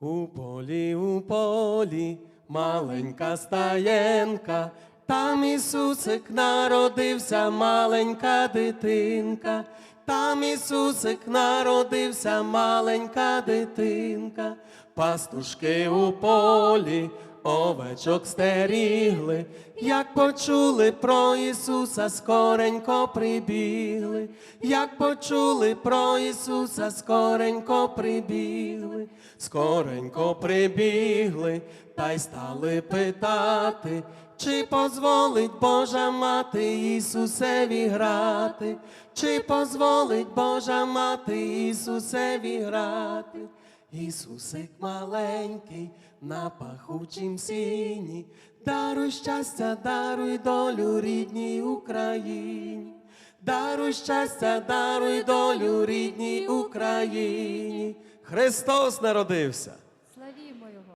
У полі, у полі, маленька стаєнка, там Ісусик народився, маленька дитинка, там Ісусик народився, маленька дитинка, пастушки у полі, овечок стерігли, як почули про Ісуса, скоренько прибігли, як почули про Ісуса, скоренько прибігли, скоренько прибігли, та й стали питати, чи позволить Божа мати Ісусеві грати, чи позволить Божа мати Ісусеві грати. Ісусик маленький на пахучім сіні, даруй щастя, даруй долю рідній Україні, даруй щастя, даруй долю рідній Україні. Христос народився.